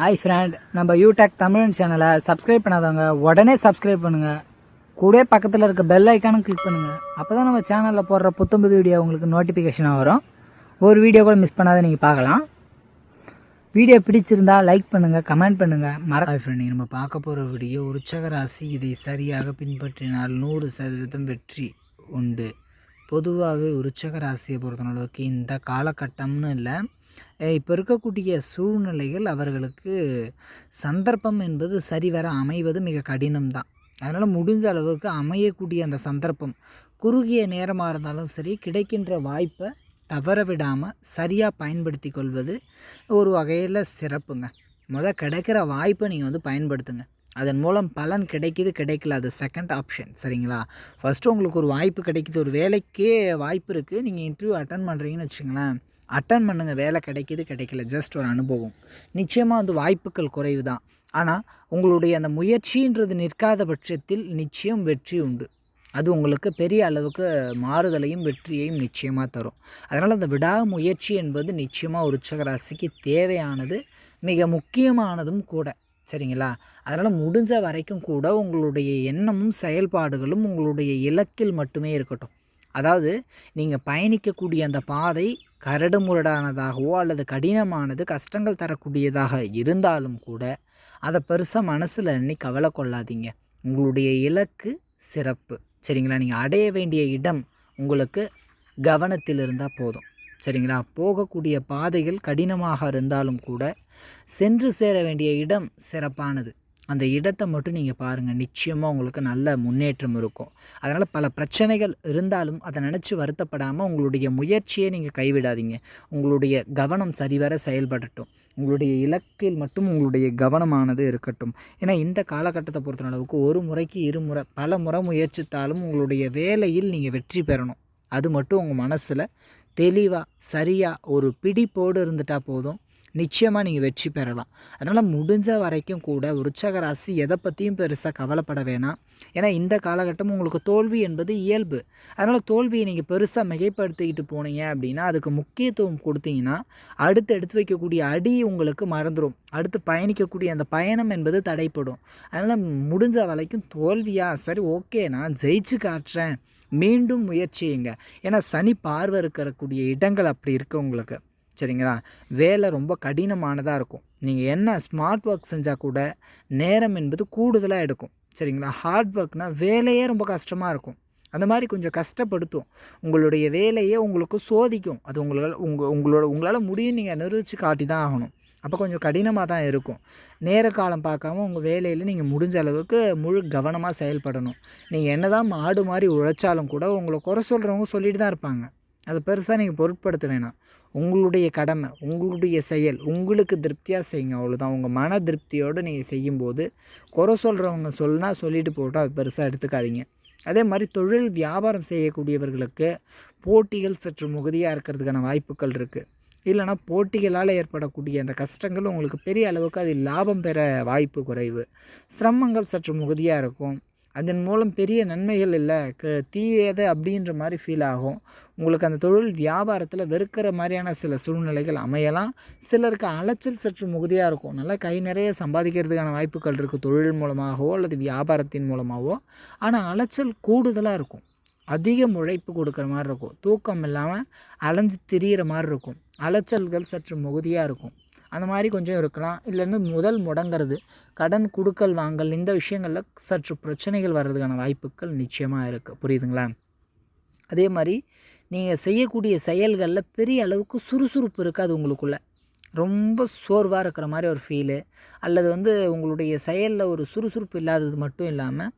Hi friend நம்ம யூடெக் தமிழன் சேனலை சப்ஸ்கிரைப் பண்ணாதவங்க உடனே சப்ஸ்கிரைப் பண்ணுங்க. கூட பக்கத்தில் இருக்க பெல் ஐக்கானும் கிளிக் பண்ணுங்க. அப்பதான் நம்ம சேனலில் போடுற புத்தம்புது வீடியோ உங்களுக்கு நோட்டிஃபிகேஷனாக வரும். ஒரு வீடியோ கூட மிஸ் பண்ணாத நீங்கள் பார்க்கலாம். வீடியோ பிடிச்சிருந்தா லைக் பண்ணுங்க கமெண்ட் பண்ணுங்க. மற ஹாய் ஃப்ரெண்ட் நம்ம பார்க்க போகிற வீடியோ உற்சக ராசி இதை சரியாக பின்பற்றினால் நூறு சதவீதம் வெற்றி உண்டு. பொதுவாகவே உற்சக ராசியை பொறுத்தளவுக்கு இந்த காலகட்டம்னு இல்லை. இப்போ இருக்கக்கூடிய சூழ்நிலைகள் அவர்களுக்கு சந்தர்ப்பம் என்பது சரிவர அமைவது மிக கடினம்தான். அதனால் முடிஞ்ச அளவுக்கு அமையக்கூடிய அந்த சந்தர்ப்பம் குறுகிய நேரமாக இருந்தாலும் சரி கிடைக்கின்ற வாய்ப்பை தவற விடாமல் சரியாக பயன்படுத்தி கொள்வது ஒரு வகையில் சிறப்புங்க. முத கிடைக்கிற வாய்ப்பை நீங்கள் வந்து பயன்படுத்துங்க. அதன் மூலம் பலன் கிடைக்கிது கிடைக்கல. அது செகண்ட் ஆப்ஷன் சரிங்களா? ஃபஸ்ட்டு உங்களுக்கு ஒரு வாய்ப்பு கிடைக்கிது. ஒரு வேலைக்கே வாய்ப்பு இருக்குது நீங்கள் இன்டர்வியூ அட்டன் பண்ணுறீங்கன்னு வச்சுங்களேன் அட்டன் பண்ணுங்கள் வேலை கிடைக்கிது கிடைக்கல. ஜஸ்ட் ஒரு அனுபவம். நிச்சயமாக வந்து வாய்ப்புகள் குறைவு தான் ஆனால் உங்களுடைய அந்த முயற்சின்றது நிற்காத பட்சத்தில் நிச்சயம் வெற்றி உண்டு. அது உங்களுக்கு பெரிய அளவுக்கு மாறுதலையும் வெற்றியையும் நிச்சயமாக தரும். அதனால் அந்த விடாமுயற்சி என்பது நிச்சயமாக ஒரு உற்சக ராசிக்கு தேவையானது. மிக முக்கியமானதும் கூட. சரிங்களா? அதனால் முடிஞ்ச வரைக்கும் கூட உங்களுடைய எண்ணமும் செயல்பாடுகளும் உங்களுடைய இலக்கில் மட்டுமே இருக்கட்டும். அதாவது நீங்கள் பயணிக்கக்கூடிய அந்த பாதை கரடுமுரடானதாகவோ அல்லது கடினமானது கஷ்டங்கள் தரக்கூடியதாக இருந்தாலும் கூட அதை பெருசாக மனசில் எண்ணி கவலை கொள்ளாதீங்க. உங்களுடைய இலக்கு சிறப்பு. சரிங்களா? நீங்கள் அடைய வேண்டிய இடம் உங்களுக்கு கவனத்தில் இருந்தால் போதும். சரிங்களா? போகக்கூடிய பாதைகள் கடினமாக இருந்தாலும் கூட சென்று சேர வேண்டிய இடம் சிறப்பானது. அந்த இடத்தை மட்டும் நீங்கள் பாருங்கள் நிச்சயமாக உங்களுக்கு நல்ல முன்னேற்றம் இருக்கும். அதனால் பல பிரச்சனைகள் இருந்தாலும் அதை நினச்சி வருத்தப்படாமல் உங்களுடைய முயற்சியை நீங்கள் கைவிடாதீங்க. உங்களுடைய கவனம் சரிவர செயல்படட்டும். உங்களுடைய இலக்கில் மட்டும் உங்களுடைய கவனமானது இருக்கட்டும். ஏன்னா இந்த காலகட்டத்தை பொறுத்த அளவுக்கு ஒரு முறைக்கு இருமுறை பல முறை முயற்சித்தாலும் உங்களுடைய வேலையில் நீங்கள் வெற்றி பெறணும். அது மட்டும் உங்கள் மனசில் தெளிவாக சரியாக ஒரு பிடிப்போடு இருந்துட்டால் போதும். நிச்சயமாக நீங்கள் வெற்றி பெறலாம். அதனால் முடிஞ்ச வரைக்கும் கூட உற்சக ராசி எதை பற்றியும் பெருசாக கவலைப்பட வேணாம். ஏன்னா இந்த காலகட்டம் உங்களுக்கு தோல்வி என்பது இயல்பு. அதனால் தோல்வியை நீங்கள் பெருசாக மிகைப்படுத்திக்கிட்டு போனீங்க அப்படின்னா அதுக்கு முக்கியத்துவம் கொடுத்தீங்கன்னா அடுத்து எடுத்து வைக்கக்கூடிய அடி உங்களுக்கு மறந்துடும் அடுத்து பயணிக்கக்கூடிய அந்த பயணம் என்பது தடைப்படும். அதனால் முடிஞ்ச வரைக்கும் தோல்வியா சரி ஓகே நான் ஜெயிச்சு காட்டுறேன். மீண்டும் முயற்சியுங்க ஏன்னா சனி பார்வை இருக்கக்கூடிய இடங்கள் அப்படி இருக்குது உங்களுக்கு. சரிங்களா? வேலை ரொம்ப கடினமானதாக இருக்கும். நீங்கள் என்ன ஸ்மார்ட் ஒர்க் செஞ்சால் கூட நேரம் என்பது கூடுதலாக எடுக்கும். சரிங்களா? ஹார்ட் ஒர்க்னால் வேலையே ரொம்ப கஷ்டமாக இருக்கும். அந்த மாதிரி கொஞ்சம் கஷ்டப்படுத்தும். உங்களுடைய வேலையே உங்களுக்கு சோதிக்கும். அது உங்களால் உங்கள் உங்களோட உங்களால் முடியும் நீங்கள் நிரூபித்து காட்டி தான் ஆகணும். அப்போ கொஞ்சம் கடினமாக தான் இருக்கும். நேர காலம் பார்க்காம உங்கள் வேலையில் நீங்கள் முடிஞ்ச அளவுக்கு முழு கவனமாக செயல்படணும். நீங்கள் என்ன தான் மாடு மாதிரி உழைச்சாலும் கூட உங்களை குறை சொல்கிறவங்க சொல்லிட்டு தான் இருப்பாங்க. அதை பெருசாக நீங்கள் பொருட்படுத்த வேணாம். உங்களுடைய கடமை உங்களுடைய செயல் உங்களுக்கு திருப்தியாக செய்யுங்க. அவ்வளோதான் உங்கள் மன திருப்தியோடு நீங்கள் செய்யும்போது குறை சொல்கிறவங்க சொல்லினா சொல்லிட்டு போட்டோம் அது பெருசாக எடுத்துக்காதீங்க. அதே மாதிரி தொழில் வியாபாரம் செய்யக்கூடியவர்களுக்கு போட்டிகள் சற்று மிகுதியாக இருக்கிறதுக்கான வாய்ப்புகள் இருக்குது இல்லைனா போட்டிகளால் ஏற்படக்கூடிய அந்த கஷ்டங்கள் உங்களுக்கு பெரிய அளவுக்கு அது லாபம் பெற வாய்ப்பு குறைவு. சிரமங்கள் சற்று மிகுதியாக இருக்கும். அதன் மூலம் பெரிய நன்மைகள் இல்லை க தீயது அப்படின்ற மாதிரி ஃபீல் ஆகும். உங்களுக்கு அந்த தொழில் வியாபாரத்தில் வெறுக்கிற மாதிரியான சில சூழ்நிலைகள் அமையலாம். சிலருக்கு அலைச்சல் சற்று மிகுதியாக இருக்கும். நல்லா கை நிறைய சம்பாதிக்கிறதுக்கான வாய்ப்புகள் இருக்குது தொழில் மூலமாகவோ அல்லது வியாபாரத்தின் மூலமாகவோ. ஆனால் அலைச்சல் கூடுதலாக இருக்கும். அதிக உழைப்பு கொடுக்குற மாதிரி இருக்கும். தூக்கம் இல்லாமல் அலைஞ்சு திரியிற மாதிரி இருக்கும். அலைச்சல்கள் சற்று மிகுதியாக இருக்கும். அந்த மாதிரி கொஞ்சம் இருக்கலாம். இல்லைன்னு முதல் முடங்கிறது கடன் கொடுக்கல் வாங்கல் இந்த விஷயங்களில் சற்று பிரச்சனைகள் வர்றதுக்கான வாய்ப்புகள் நிச்சயமாக இருக்குது புரியுதுங்களா? அதே மாதிரி நீங்கள் செய்யக்கூடிய செயல்களில் பெரிய அளவுக்கு சுறுசுறுப்பு இருக்காது உங்களுக்குள்ளே. ரொம்ப சோர்வாக இருக்கிற மாதிரி ஒரு ஃபீலு அல்லது வந்து உங்களுடைய செயலில் ஒரு சுறுசுறுப்பு இல்லாதது மட்டும் இல்லாமல்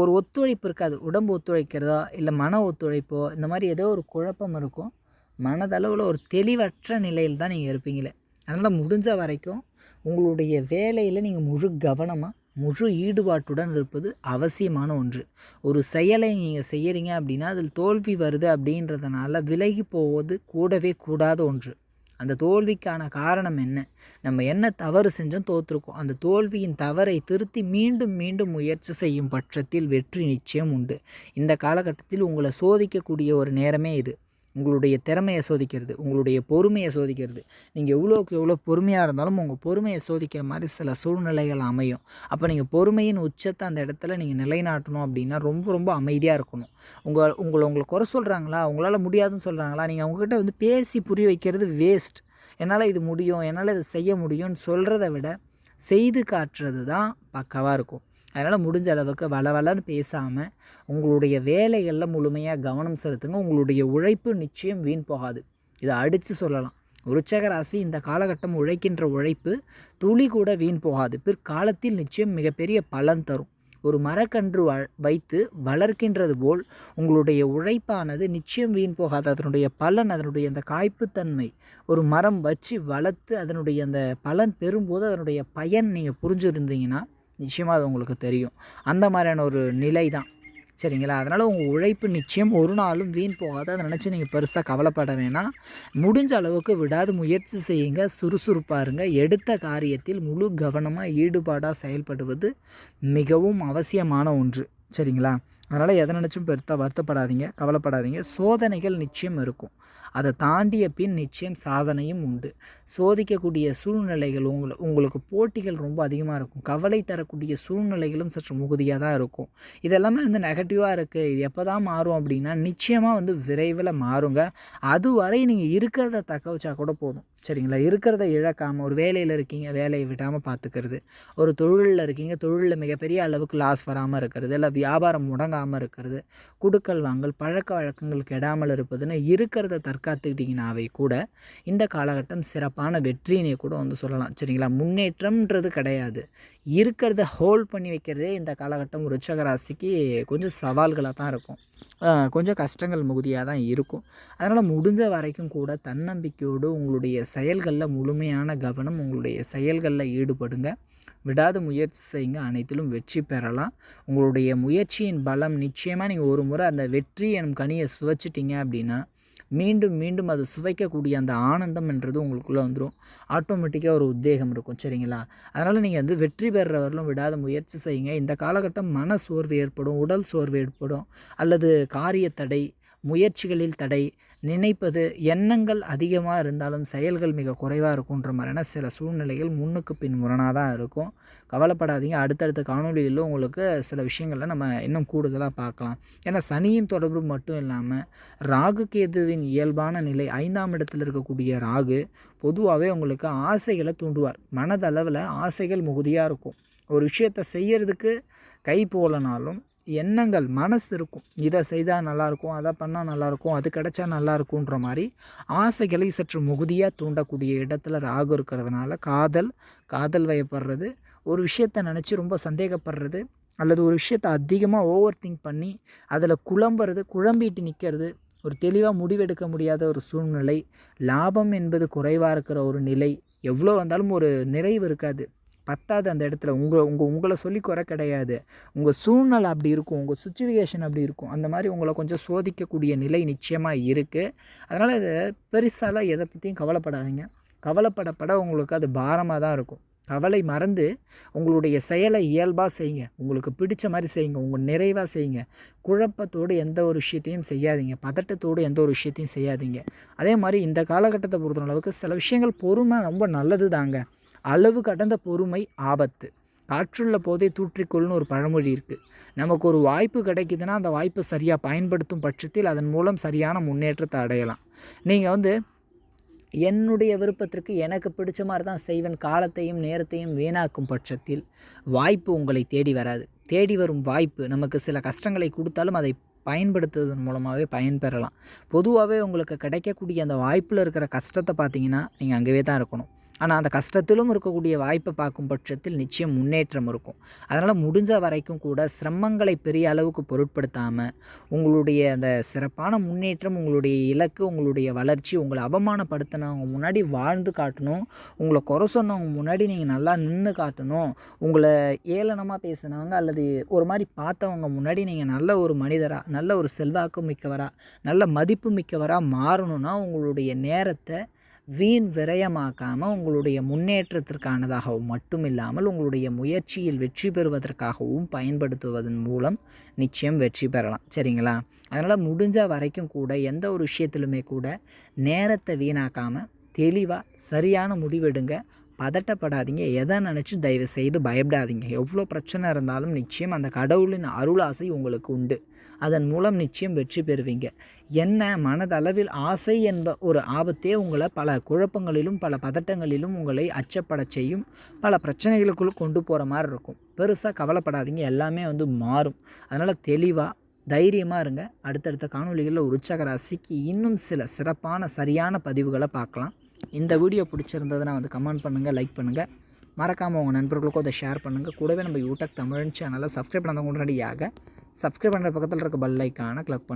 ஒரு ஒத்துழைப்பு இருக்காது. உடம்பு ஒத்துழைக்கிறதோ இல்லை மன ஒத்துழைப்போ இந்த மாதிரி ஏதோ ஒரு குழப்பம் இருக்கும். மனதளவில் ஒரு தெளிவற்ற நிலையில் தான் நீங்கள் இருப்பீங்களே. அதனால் முடிஞ்ச வரைக்கும் உங்களுடைய வேலையில் நீங்கள் முழு கவனமாக முழு ஈடுபாட்டுடன் இருப்பது அவசியமான ஒன்று. ஒரு செயலை நீங்கள் செய்கிறீங்க அப்படின்னா அதில் தோல்வி வருது அப்படின்றதுனால விலகி போவது கூடவே கூடாத ஒன்று. அந்த தோல்விக்கான காரணம் என்ன? நம்ம என்ன தவறு செஞ்சோம் தோற்றுருக்கோம் அந்த தோல்வியின் தவறை திருத்தி மீண்டும் மீண்டும் முயற்சி செய்யும் பட்சத்தில் வெற்றி நிச்சயம் உண்டு. இந்த காலகட்டத்தில் உங்களை சோதிக்கக்கூடிய ஒரு நேரமே இது. உங்களுடைய திறமையை சோதிக்கிறது உங்களுடைய பொறுமையை சோதிக்கிறது. நீங்கள் எவ்வளோக்கு எவ்வளோ பொறுமையாக இருந்தாலும் உங்கள் பொறுமையை சோதிக்கிற மாதிரி சில சூழ்நிலைகள் அமையும். அப்போ நீங்கள் பொறுமையின் உச்சத்தை அந்த இடத்துல நீங்கள் நிலைநாட்டணும் அப்படின்னா ரொம்ப ரொம்ப அமைதியாக இருக்கணும். உங்கள் உங்களை உங்களை குறை சொல்கிறாங்களா உங்களால் முடியாதுன்னு சொல்கிறாங்களா நீங்கள் அவங்கக்கிட்ட வந்து பேசி புரிய வைக்கிறது வேஸ்ட் என்னால் இது முடியும் என்னால் இதை செய்ய முடியும்னு சொல்கிறத விட செய்து காட்டுறது தான் பக்காவாக இருக்கும். அதனால் முடிஞ்ச அளவுக்கு வளவலன்னு பேசாமல் உங்களுடைய வேலைகளில் முழுமையாக கவனம் செலுத்துங்க. உங்களுடைய உழைப்பு நிச்சயம் வீண் போகாது. இதை அடித்து சொல்லலாம். விருச்சக ராசி இந்த காலகட்டம் உழைக்கின்ற உழைப்பு துளி கூட வீண் போகாது. பிற்காலத்தில் நிச்சயம் மிகப்பெரிய பலன் தரும். ஒரு மரக்கன்று வ வைத்து வளர்க்கின்றது போல் உங்களுடைய உழைப்பானது நிச்சயம் வீண் போகாது. அதனுடைய பலன் அதனுடைய அந்த காய்ப்புத்தன்மை ஒரு மரம் வச்சு வளர்த்து அதனுடைய அந்த பலன் பெறும்போது அதனுடைய பயன் நீங்கள் புரிஞ்சுருந்தீங்கன்னா நிச்சயமாக அது உங்களுக்கு தெரியும். அந்த மாதிரியான ஒரு நிலை தான் சரிங்களா? அதனால் உங்கள் உழைப்பு நிச்சயம் ஒரு நாளும் வீண் போகாது. அதை நினச்சி நீங்கள் பெருசாக கவலைப்பட வேணாம். முடிஞ்ச அளவுக்கு விடாது முயற்சி செய்யுங்க. சுறுசுறுப்பாக இருங்க. எடுத்த காரியத்தில் முழு கவனமாக ஈடுபாடாக செயல்படுவது மிகவும் அவசியமான ஒன்று. சரிங்களா? அதனால் எதை நினச்சும் பெருத்த வருத்தப்படாதீங்க. கவலைப்படாதீங்க. சோதனைகள் நிச்சயம் இருக்கும். அதை தாண்டிய பின் நிச்சயம் சாதனையும் உண்டு. சோதிக்கக்கூடிய சூழ்நிலைகள் உங்களை உங்களுக்கு போட்டிகள் ரொம்ப அதிகமாக இருக்கும். கவலை தரக்கூடிய சூழ்நிலைகளும் சற்று முகுதியாக தான் இருக்கும். இதெல்லாமே வந்து நெகட்டிவாக இருக்குது இது எப்போ தான் மாறும் அப்படின்னா நிச்சயமாக வந்து விரைவில் மாறுங்க. அதுவரை நீங்கள் இருக்கிறத தக்க வச்சா கூட போதும். சரிங்களா? இருக்கிறத இழக்காமல் ஒரு வேலையில் இருக்கீங்க வேலையை விடாமல் பார்த்துக்கிறது. ஒரு தொழிலில் இருக்கீங்க தொழிலில் மிகப்பெரிய அளவுக்கு லாஸ் வராமல் இருக்கிறது. இல்லை வியாபாரம் முடங்காமல் இருக்கிறது. குடுக்கல் வாங்கல் பழக்க வழக்கங்கள் கெடாமல் இருப்பதுன்னு இருக்கிறத தற்காத்துக்கிட்டிங்கனாவே கூட இந்த காலகட்டம் சிறப்பான வெற்றினே கூட வந்து சொல்லலாம். சரிங்களா? முன்னேற்றம்ன்றது கிடையாது. இருக்கிறத ஹோல்ட் பண்ணி வைக்கிறதே இந்த காலகட்டம் ருச்சக ராசிக்கு கொஞ்சம் சவால்களாக தான் இருக்கும். கொஞ்சம் கஷ்டங்கள் மிகுதியாக தான் இருக்கும். அதனால் முடிஞ்ச வரைக்கும் கூட தன்னம்பிக்கையோடு உங்களுடைய செயல்களில் முழுமையான கவனம் உங்களுடைய செயல்களில் ஈடுபடுங்க. விடாத முயற்சி செய்யுங்க. அனைத்திலும் வெற்றி பெறலாம். உங்களுடைய முயற்சியின் பலம் நிச்சயமாக நீங்கள் ஒரு முறை அந்த வெற்றி எனும் கனியை சுவைச்சிட்டிங்க அப்படின்னா மீண்டும் மீண்டும் அது சுவைக்கக்கூடிய அந்த ஆனந்தம் என்றது உங்களுக்குள்ளே வந்துடும் ஆட்டோமேட்டிக்காக ஒரு உத்வேகம் இருக்கும் சரிங்களா? அதனால் நீங்கள் வந்து வெற்றி பெறுறவர்களும் விடாத முயற்சி செய்யுங்க. இந்த காலகட்டம் மன சோர்வு ஏற்படும் உடல் சோர்வு ஏற்படும் அல்லது காரிய தடை முயற்சிகளில் தடை நினைப்பது எண்ணங்கள் அதிகமாக இருந்தாலும் செயல்கள் மிக குறைவாக இருக்குன்ற மாதிரியான சில சூழ்நிலைகள் முன்னுக்கு பின் முரணாக தான் இருக்கும். கவலைப்படாதீங்க. அடுத்தடுத்த காணொலிகளில் உங்களுக்கு சில விஷயங்களை நம்ம இன்னும் கூடுதலாக பார்க்கலாம். ஏன்னா சனியின் தொடர்பு மட்டும் இல்லாமல் ராகு கேதுவின் இயல்பான நிலை ஐந்தாம் இடத்தில் இருக்கக்கூடிய ராகு பொதுவாகவே உங்களுக்கு ஆசைகளை தூண்டுவார். மனதளவில் ஆசைகள் மிகுதியாக இருக்கும். ஒரு விஷயத்தை செய்கிறதுக்கு கை போலனாலும் எண்ணங்கள் மனசு இருக்கும். இதை செய்தால் நல்லாயிருக்கும் அதை பண்ணால் நல்லாயிருக்கும் அது கிடைச்சா நல்லாயிருக்குன்ற மாதிரி ஆசைகளை சற்று முகுதியாக தூண்டக்கூடிய இடத்துல ராகு இருக்கிறதுனால காதல் காதல் வயப்படுறது ஒரு விஷயத்தை நினச்சி ரொம்ப சந்தேகப்படுறது அல்லது ஒரு விஷயத்தை அதிகமாக ஓவர் திங்க் பண்ணி அதில் குழம்புறது குழம்பிட்டு நிற்கிறது ஒரு தெளிவாக முடிவெடுக்க முடியாத ஒரு சூழ்நிலை லாபம் என்பது குறைவாக இருக்கிற ஒரு நிலை எவ்வளோ வந்தாலும் ஒரு நிறைவு இருக்காது. பத்தாது அந்த இடத்துல. உங்கள் உங்கள் உங்களை சொல்லி குறை கிடையாது. உங்கள் சூழ்நிலை அப்படி இருக்கும். உங்கள் சுச்சுவேஷன் அப்படி இருக்கும். அந்த மாதிரி உங்களை கொஞ்சம் சோதிக்கக்கூடிய நிலை நிச்சயமாக இருக்குது அதனால் இதை பெருசாலாம் எதை பற்றியும் கவலைப்படாதீங்க. கவலைப்படப்பட உங்களுக்கு அது பாரமாக தான் இருக்கும். கவலை மறந்து உங்களுடைய செயலை இயல்பாக செய்யுங்க உங்களுக்கு பிடிச்ச மாதிரி செய்யுங்க உங்கள் நிறைவாக செய்யுங்க குழப்பத்தோடு எந்த ஒரு விஷயத்தையும் செய்யாதீங்க. பதட்டத்தோடு எந்த ஒரு விஷயத்தையும் செய்யாதீங்க. அதே மாதிரி இந்த காலகட்டத்தை பொறுத்த அளவுக்கு சில விஷயங்கள் பொறுமை ரொம்ப நல்லது தாங்க அளவு கடந்த பொறுமை ஆபத்து. காற்றுள்ள போதே தூற்றிக்கொள்னு ஒரு பழமொழி இருக்குது நமக்கு ஒரு வாய்ப்பு கிடைக்குதுன்னா அந்த வாய்ப்பை சரியாக பயன்படுத்தும் பட்சத்தில் அதன் மூலம் சரியான முன்னேற்றத்தை அடையலாம். நீங்கள் வந்து என்னுடைய விருப்பத்திற்கு எனக்கு பிடிச்ச மாதிரி தான் செய்வன். காலத்தையும் நேரத்தையும் வீணாக்கும் பட்சத்தில் வாய்ப்பு உங்களை தேடி வராது. தேடி வரும் வாய்ப்பு நமக்கு சில கஷ்டங்களை கொடுத்தாலும் அதை பயன்படுத்துவதன் மூலமாகவே பயன்பெறலாம். பொதுவாகவே உங்களுக்கு கிடைக்கக்கூடிய அந்த வாய்ப்பில் இருக்கிற கஷ்டத்தை பார்த்தீங்கன்னா நீங்கள் அங்கேயே தான் இருக்கணும். ஆனால் அந்த கஷ்டத்திலும் இருக்கக்கூடிய வாய்ப்பை பார்க்கும் பட்சத்தில் நிச்சயம் முன்னேற்றம் இருக்கும். அதனால் முடிஞ்ச வரைக்கும் கூட சிரமங்களை பெரிய அளவுக்கு பொருட்படுத்தாமல் உங்களுடைய அந்த சிறப்பான முன்னேற்றம் உங்களுடைய இலக்கு உங்களுடைய வளர்ச்சி உங்களை அவமானப்படுத்தினவங்க முன்னாடி வாழ்ந்து காட்டணும் உங்களை குறை சொன்னவங்க முன்னாடி நீங்கள் நல்லா நின்று காட்டணும் உங்களை ஏளனமாக பேசினவங்க அல்லது ஒரு மாதிரி பார்த்தவங்க முன்னாடி நீங்கள் நல்ல ஒரு மனிதராக நல்ல ஒரு செல்வாக்கு மிக்கவராக நல்ல மதிப்பு மிக்கவராக மாறணும்னா உங்களுடைய நேரத்தை வீண் விரயமாக்காமல் உங்களுடைய முன்னேற்றத்திற்கானதாகவும் மட்டும் இல்லாமல் உங்களுடைய முயற்சியில் வெற்றி பெறுவதற்காகவும் பயன்படுத்துவதன் மூலம் நிச்சயம் வெற்றி பெறலாம். சரிங்களா? அதனால் முடிஞ்ச வரைக்கும் கூட எந்த ஒரு விஷயத்திலுமே கூட நேரத்தை வீணாக்காமல் தெளிவாக சரியான முடிவெடுங்க. பதட்டப்படாதீங்க. எதை நினச்சி தயவு செய்து பயப்படாதீங்க. எவ்வளோ பிரச்சனை இருந்தாலும் நிச்சயம் அந்த கடவுளின் அருளாசை உங்களுக்கு உண்டு. அதன் மூலம் நிச்சயம் வெற்றி பெறுவீங்க. என்ன மனதளவில் ஆசை என்ப ஒரு ஆபத்தே உங்களை பல குழப்பங்களிலும் பல பதட்டங்களிலும் உங்களை அச்சப்பட செய்யும். பல பிரச்சனைகளுக்குள் கொண்டு போகிற மாதிரி இருக்கும். பெருசாக கவலைப்படாதீங்க. எல்லாமே வந்து மாறும். அதனால் தெளிவாக தைரியமாக இருங்க. அடுத்தடுத்த காணொளிகளில் உற்சாக ராசிக்கு இன்னும் சில சிறப்பான சரியான பதிவுகளை பார்க்கலாம். இந்த வீடியோ பிடிச்சிருந்ததுன்னா வந்து கமெண்ட் பண்ணுங்கள் லைக் பண்ணுங்கள் மறக்காமல் உங்கள் நண்பர்களுக்கும் அதை ஷேர் பண்ணுங்கள் கூடவே நம்ம யூடியூப் தமிழ் சேனலை சப்ஸ்கிரைப் பண்ணாதவங்க உடனடியாக சப்ஸ்கிரைப் பண்ணுற பக்கத்தில் இருக்க பெல் ஐக்கானை கிளிக் பண்ணுங்கள்